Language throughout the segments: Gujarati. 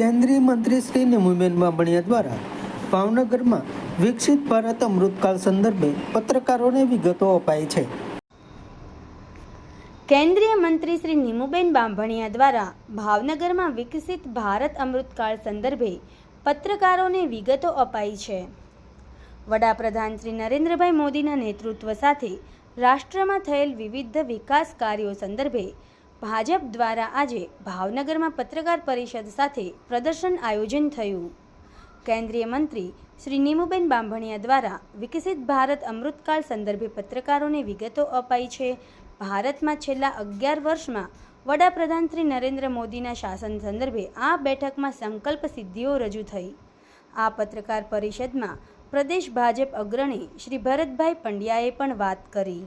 કેન્દ્રીય મંત્રી શ્રી નિમુબેન બાંભણિયા દ્વારા ભાવનગરમાં વિકસિત ભારત અમૃતકાળ સંદર્ભે પત્રકારોને વિગતો અપાઈ છે. કેન્દ્રીય મંત્રી શ્રી નીમુબેન બાંભણિયા દ્વારા ભાવનગરમાં વિકસિત ભારત અમૃતકાળ સંદર્ભે પત્રકારોને વિગતો અપાઈ છે. વડાપ્રધાન શ્રી નરેન્દ્રભાઈ મોદીના નેતૃત્વ સાથે રાષ્ટ્રમાં થયેલ વિવિધ વિકાસ કાર્યો સંદર્ભે ભાજપ દ્વારા આજે ભાવનગરમાં પત્રકાર પરિષદ સાથે પ્રદર્શન આયોજન થયું. કેન્દ્રીય મંત્રી શ્રી નીમુબેન બાંભણિયા દ્વારા વિકસિત ભારત અમૃતકાળ સંદર્ભે પત્રકારોને વિગતો અપાઈ છે. ભારતમાં છેલ્લા અગિયાર વર્ષમાં વડાપ્રધાન શ્રી નરેન્દ્ર મોદીના શાસન સંદર્ભે આ બેઠકમાં સંકલ્પ સિદ્ધિઓ રજૂ થઈ. આ પત્રકાર પરિષદમાં પ્રદેશ ભાજપ અગ્રણી શ્રી ભરતભાઈ પંડ્યાએ પણ વાત કરી.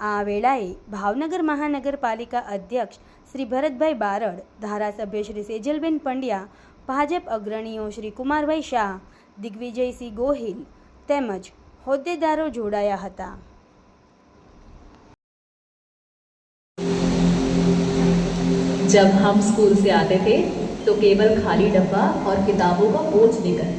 આ વેળાએ ભાવનગર મહાનગરપાલિકા અધ્યક્ષ શ્રી ભરતભાઈ બારડ ધારાસભ્ય શ્રી સેજલબેન પંડ્યા ભાજપ અગ્રણીઓ શ્રી કુમારભાઈ શાહ દિગ્વિજયસિંહ ગોહિલ તેમજ હોદ્દેદારો જોડાયા હતા जब हम स्कूल से आते थे तो केवल खाली डब्बा और किताबों का बोझ लेकर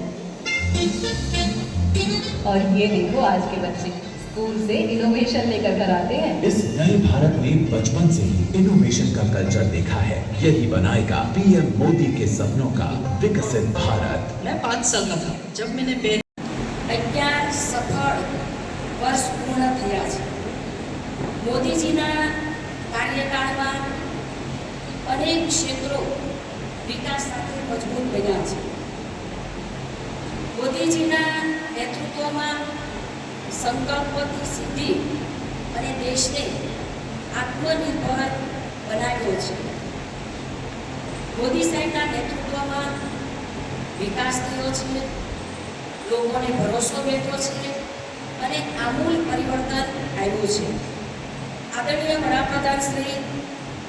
और ये देखो आज के बच्चे स्कूल से इनोवेशन लेकर कर आते हैं इस नए भारत में बचपन से ही इनोवेशन का कल्चर देखा है यही बनाएगा पीएम मोदी के सपनों का विकसित भारत मैं पाँच साल का था जब मैंने पेन અગિયાર સફળ વર્ષ પૂર્ણ થયા છે મોદીજીના કાર્યકાળમાં અનેક ક્ષેત્રો વિકાસ સાથે મજબૂત બન્યા છે મોદીજીના નેતૃત્વમાં સંકલ્પોથી સિદ્ધિ અને દેશને આત્મનિર્ભર બનાવ્યો છે. મોદી સાહેબના નેતૃત્વમાં વિકાસ થયો છે, લોકોને ભરોસો બેઠો છે અને આમૂલ પરિવર્તન આવ્યું છે. આદરણીય વડાપ્રધાન શ્રી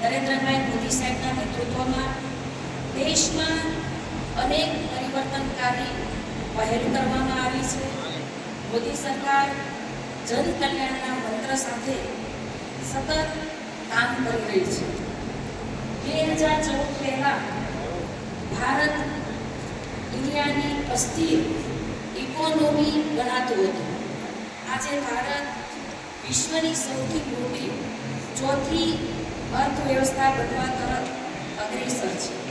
નરેન્દ્રભાઈ મોદી સાહેબના નેતૃત્વમાં દેશમાં અનેક પરિવર્તનકારી પહેલ કરવામાં આવી છે. મોદી સરકાર જન કલ્યાણના મંત્ર સાથે સતત કામ કરી રહી છે. બે હજાર ચૌદ પહેલાં ભારત દુનિયાની અસ્થિર ઇકોનોમી ગણાતું હતું. આજે ભારત વિશ્વની સૌથી મોટી ચોથી અર્થવ્યવસ્થા બનવા તરફ અગ્રેસર છે.